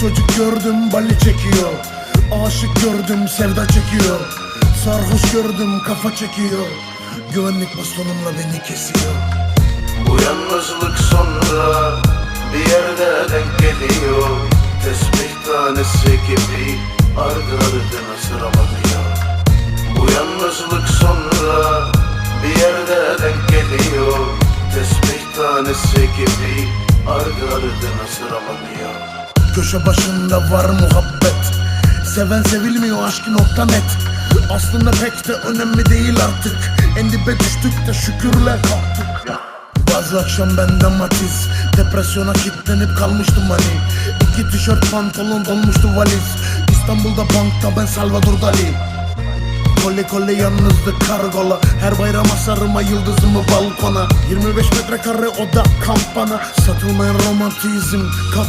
Çocuk gördüm bali çekiyor. Aşık gördüm sevda çekiyor. Sarhoş gördüm kafa çekiyor. Güvenlik bastonumla beni kesiyor. Bu yalnızlık sonra bir yerde denk geliyor. Tesbih tanesi gibi ardı ardına sıralanıyor Bu yalnızlık sonra bir yerde denk geliyor. Tesbih tanesi gibi ardı ardına sıralanıyor Köşe başında var muhabbet. Seven sevilmiyor aşkı nokta net. Aslında pek de önemli değil artık. En dibe düştük de şükürle kalktık. Bazı akşam bende matiz. Depresyona kilitlenip kalmıştım hani. İki tişört pantolon dolmuştu valiz. İstanbul'da bankta ben Salvador Dali Kole kole yalnızlık kargola. Her bayram asarıma yıldızımı balkona. 25 metrekare oda kamp bana Satılmayan romantizm kap